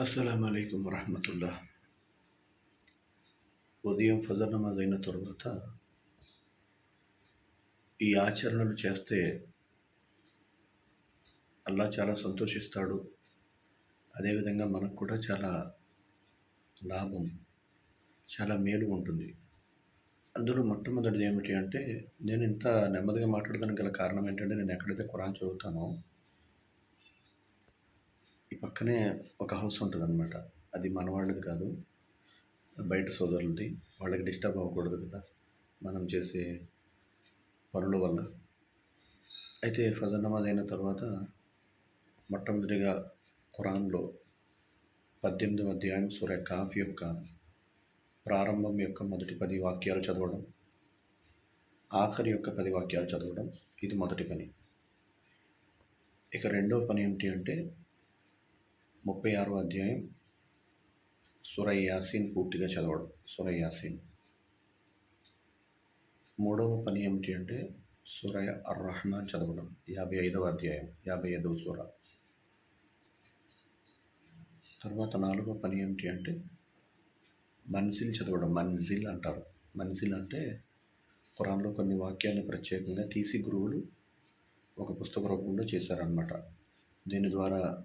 అస్సలం అయికం వరహమతుల్లా. ఉదయం ఫజర్ నమాజ్ అయిన తర్వాత ఈ ఆచరణలు చేస్తే అల్లా చాలా సంతోషిస్తాడు. అదేవిధంగా మనకు కూడా చాలా లాభం చాలా మేలు ఉంటుంది. అందులో మొట్టమొదటిది ఏమిటి అంటే నేను ఇంత నెమ్మదిగా మాట్లాడడానికి గల కారణం ఏంటంటే నేను ఎక్కడైతే ఖురాన్ చదువుతానో పక్కనే ఒక హౌస్ ఉంటుంది అనమాట అది మన వాళ్ళది కాదు. బయట సోదరులది. వాళ్ళకి డిస్టర్బ్ అవ్వకూడదు కదా. మనం చేసే పనుల వల్ల. అయితే ఫజర్ నమాజ్ అయిన తర్వాత మొట్టమొదటిగా ఖురాన్లో పద్దెనిమిదవ అధ్యాయం సూర్య కాఫ్ యొక్క ప్రారంభం యొక్క మొదటి పది వాక్యాలు చదవడం ఆఖరి యొక్క పది వాక్యాలు చదవడం ఇది మొదటి పని. ఇక రెండవ పని ఏమిటి అంటే ముప్పై ఆరో అధ్యాయం సురై యాసీన్ పూర్తిగా చదవడం. సురై యాసీన్. మూడవ పని ఏమిటి అంటే సురయ అర్రహ్నా చదవడం. యాభై ఐదవ అధ్యాయం యాభై ఐదవ సూర. తర్వాత నాలుగవ పని ఏమిటి అంటే మన్సిల్ చదవడం. మన్జిల్ అంటారు. మన్సిల్ అంటే ఖురాన్లో కొన్ని వాక్యాలను ప్రత్యేకంగా తీసి గురువులు ఒక పుస్తక రూపంలో చేశారనమాట దీని ద్వారా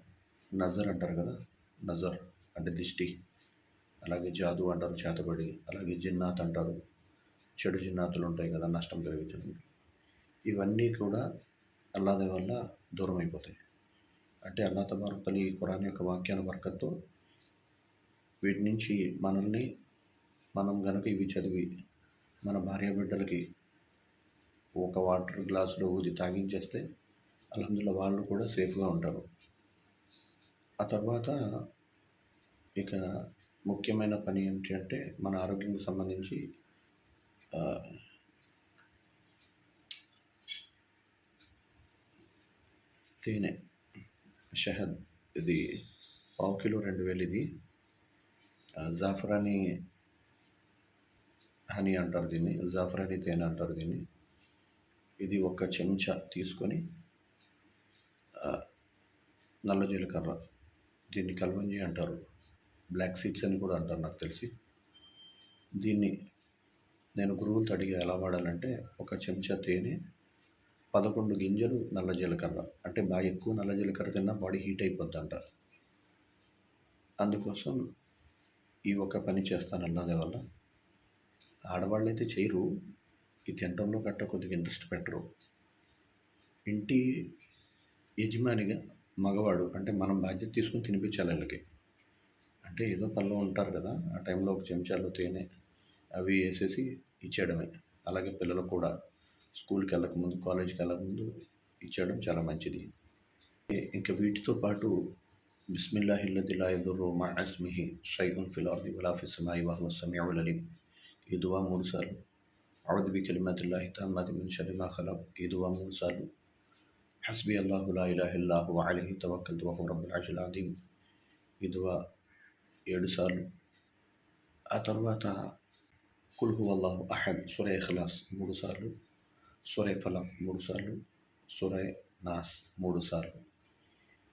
నజర్ అంటారు కదా? నజర్ అంటే దిష్టి. అలాగే జాదు అంటారు చేతబడి. అలాగే జిన్నాత్ అంటారు. చెడు జిన్నాతులు ఉంటాయి కదా నష్టం కలిగించడం ఇవన్నీ కూడా అల్లాదే వల్ల దూరం అయిపోతాయి. అంటే అల్లా తబారతలు ఈ కురాన్ యొక్క వాక్యాల వర్గంతో వీటి నుంచి మనల్ని మనం గనక ఇవి చదివి మన భార్య బిడ్డలకి ఒక వాటర్ గ్లాసులో ఊది తాగించేస్తే అల్హమ్దుల్లా వాళ్ళు కూడా సేఫ్గా ఉంటారు. ఆ తర్వాత ఇక ముఖ్యమైన పని ఏంటి అంటే మన ఆరోగ్యంకి సంబంధించి తేనె షహద్ ఇది పావు కిలో రెండు వేలు ఇది. జాఫరానీ హనీ అంటారు దీన్ని జాఫరానీ తేనె అంటారు దీన్ని. ఇది ఒక చెంచా తీసుకొని నల్ల జీలకర్ర దీన్ని కల్వంజి అంటారు. బ్లాక్ సీడ్స్ అని కూడా అంటారు నాకు తెలిసి. దీన్ని నేను గురువులతో అడిగి ఎలా వాడాలంటే ఒక చెంచా తేనె పదకొండు గింజలు నల్ల జీలకర్ర. అంటే బాగా ఎక్కువ నల్ల జీలకర్ర తిన్నా బాడీ హీట్ అయిపోద్ది అంట అందుకోసం ఈ ఒక పని చేస్తాను అన్నదే వల్ల ఆడవాళ్ళు అయితే చేయరు. ఈ తినడంలో గట్ట కొద్దిగా ఇంట్రెస్ట్ పెట్టరు. ఇంటి యజమానిగా మగవాడు అంటే మనం బాధ్యత తీసుకుని తినిపించాలి వీళ్ళకి. అంటే ఏదో పనిలో ఉంటారు కదా ఆ టైంలో ఒక చెంచాలు తేనె అవి వేసేసి ఇచ్చేయడమే. అలాగే పిల్లలకు కూడా స్కూల్కి వెళ్ళకముందు కాలేజీకి వెళ్ళకముందు ఇచ్చేయడం చాలా మంచిది. ఇంకా వీటితో పాటు బిస్మిల్లాహిల్లది లా మా అస్మిహి షైఉన్ ఫిల్ వలాఫిస్మాయి వలా అలీం. ఈ దువా మూడు సార్లు ఔదు బి కలిమాతిల్లాహి తామ్మాతి మిన్ షర్రి ఖలాబ్ ఈ దువా మూడు సార్లు హస్బీ అల్లాహు లా ఇలాహ ఇల్లాహు అలీహి తవక్కల్ వహు రబ్బుల్ అర్షిల్ అదీం ఈ ఏడుసార్లు ఆ తర్వాత కుల్హు అల్లాహు అహద్ సురే ఖలాస్ మూడు సార్లు. సురే ఫలక్ మూడు సార్లు. సురే నాస్ మూడు సార్లు.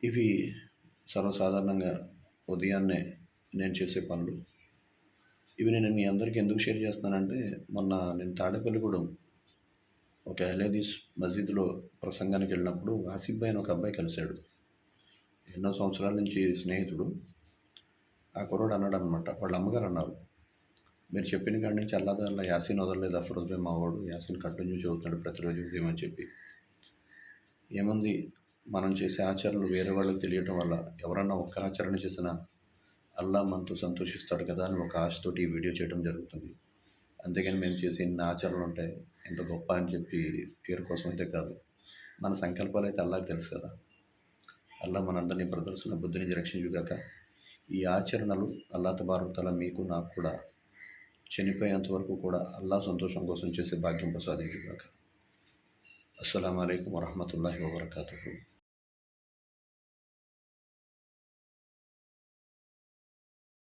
ఇవి సర్వసాధారణంగా ఉదయాన్నే నేను చేసే పనులు. ఇవి నేను మీ అందరికీ ఎందుకు షేర్ చేస్తున్నానంటే మొన్న నేను తాడేపల్లిగూడెం ఒక హలేదీస్ మస్జిద్లో ప్రసంగానికి వెళ్ళినప్పుడు ఆసిఫ్ అని ఒక అబ్బాయి కలిశాడు. ఎన్నో సంవత్సరాల నుంచి స్నేహితుడు. ఆ కుర్రోడు అన్నాడు అనమాట వాళ్ళ అమ్మగారు అన్నారు మీరు చెప్పిన కాడి నుంచి అల్లాదల్లా యాసిన్ వదలలేదు అఫరోజ్ మా మావాడు యాసిన్ కంటిన్యూ చదువుతున్నాడు ప్రతిరోజు ఉదయం చెప్పి. ఏముంది మనం చేసే ఆచరణలు వేరే వాళ్ళకి తెలియటం వల్ల ఎవరన్నా ఒక్క ఆచరణ చేసినా అల్లా మనతో సంతోషిస్తాడు కదా అని ఒక ఆశతోటి ఈ వీడియో చేయడం జరుగుతుంది. అంతేగాని మేము చేసే ఇన్ని ఆచరణలు ఉంటాయి ఇంత గొప్ప అని చెప్పి పేరు కోసం అయితే కాదు. మన సంకల్పాలు అయితే అల్లాకి తెలుసు కదా. అల్లా మనందరినీ ప్రదర్శన బుద్ధిని రక్షించుగాక ఈ ఆచరణలు అల్లా తబారుతల మీకు నాకు కూడా చనిపోయేంత వరకు కూడా అల్లా సంతోషం కోసం చేసే భాగ్యం ప్రసాదించుగాక. అస్సలం అయికం వరహమూల వబర్కాతూ